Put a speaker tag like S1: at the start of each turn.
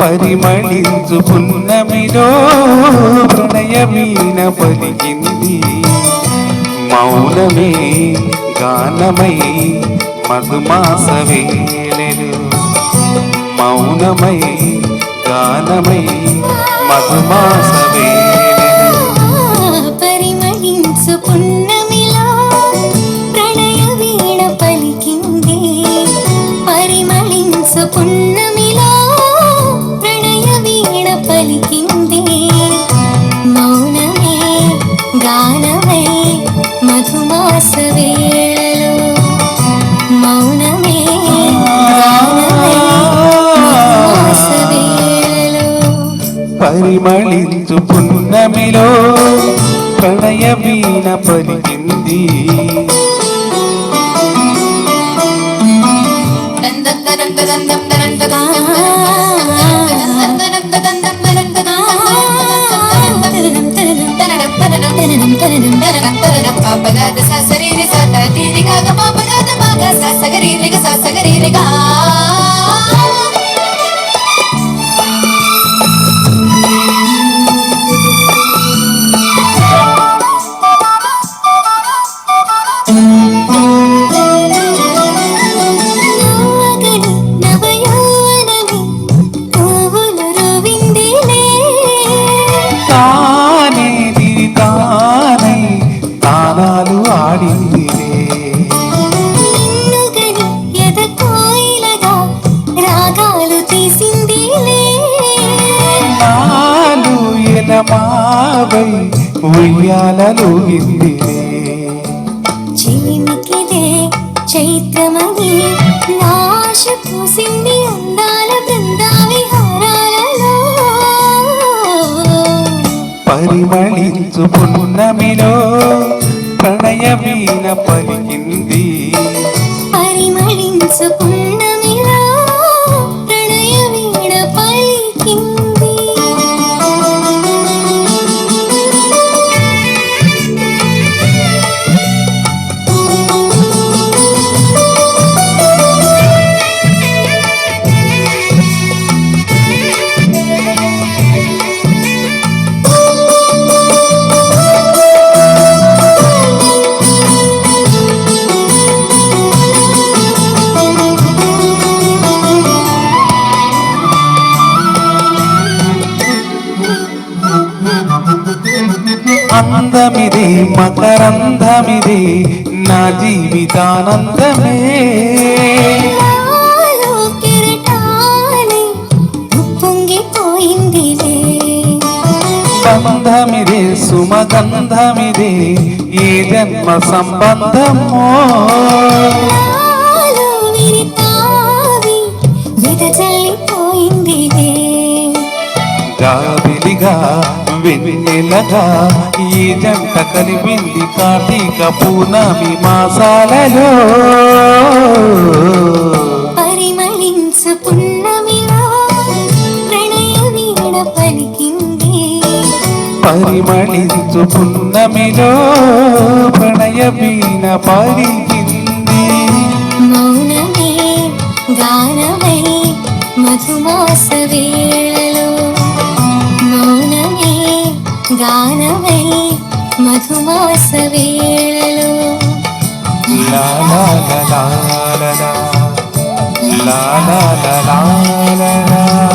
S1: పరిమళించు పున్నమిలో ప్రణయమీన పలికింది. మౌనమే గానమై మధుమాస వేళలు మౌనమై గానమై మధుమాస వేళ
S2: పరిమళించు పున్నమిలో ప్రణయ వీణ పలికింది. నవ్వగని
S1: ఎలమావై ఉయ్యాలలో విందిలే
S2: చిలిమికిదే చైత్రమని నాశ పూసింది అందాల బృందా విహారాలలో
S1: పరిమళించు పున్నమిలో ప్రణయ వీణ పలికింది.
S2: పరిమళించు పున్నమిలో
S1: అందమిది మకరంధమిది నా జీవితానందమే. బంధమిది సుమగంధమిది ఈ జన్మ సంబంధమో. గాబిలిగా వెన్నెలగా ఈ జంట కలిపింది కార్తీక పూర్ణమి మాసాలలో.
S2: పరిమళించు పున్నమిలో ప్రణయ వీణ పలికింది.
S1: పరిమళించు పున్నమిలో ప్రణయ వీణ పలికింది.
S2: మౌనమే గానమై మధుమాస వేళలో గానవే మధుమాస వేళలో
S1: లాలా లాలా లాలా లాలా